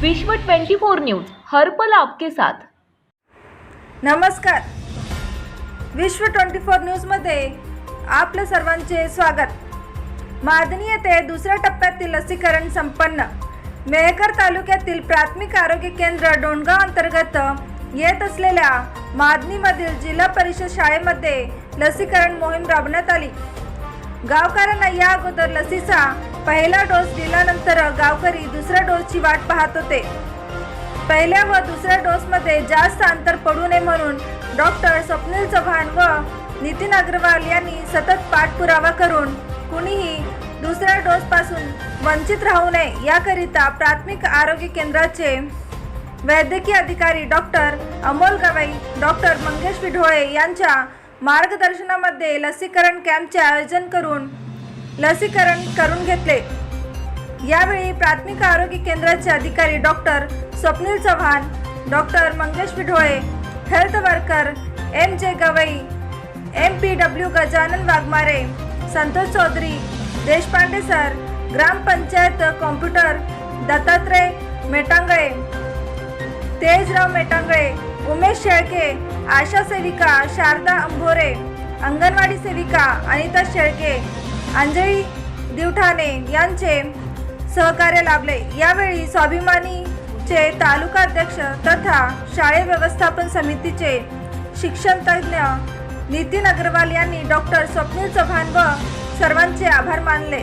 विश्व 24 न्यूज हर पल आपके साथ. नमस्कार. विश्व ट्वेंटी फोर न्यूजमध्ये आपलं सर्वांचे स्वागत. मादनी येथे दुसऱ्या टप्प्यातील लसीकरण संपन्न. मेहकर तालुक्यातील प्राथमिक आरोग्य केंद्र डोणगाव अंतर्गत येत असलेल्या मादनीमधील जिल्हा परिषद शाळेमध्ये लसीकरण मोहीम राबवण्यात आली. गावकऱ्यांना या अगोदर लसीचा पहिला डोस दिल्यानंतर गावकरी दुसऱ्या डोसची वाट पाहत होते. पहिल्या व दुसऱ्या डोसमध्ये जास्त अंतर पडू नये म्हणून डॉक्टर स्वप्नील चव्हाण व नितीन अग्रवाल यांनी सतत पाठपुरावा करून कुणीही दुसऱ्या डोसपासून वंचित राहू नये याकरिता प्राथमिक आरोग्य केंद्राचे वैद्यकीय अधिकारी डॉक्टर अमोल गवई डॉक्टर मंगेश विढोळे यांच्या मार्गदर्शनामध्ये लसीकरण कॅम्पचे आयोजन करून लसीकरण करून घेतले. यावेळी प्राथमिक आरोग्य केंद्राचे अधिकारी doctor Swapnil Chavan doctor Mangesh Vidhole health worker M J Gavai M P W Gajanan Waghmare Santosh Chaudhari Deshpande sir gram panchayat computer Dattatray Metangale Tejrao Metangale Umesh Shelke Asha सेविका शारदा अंभोरे अंगणवाडी सेविका अनिता शेळके अंजली दिवठाणे यांचे सहकार्य लाभले. यावेळी स्वाभिमानीचे तालुका अध्यक्ष तथा शाळे व्यवस्थापन समितीचे शिक्षण तज्ज्ञ नितीन अग्रवाल यांनी डॉक्टर स्वप्नील चव्हाण व सर्वांचे आभार मानले.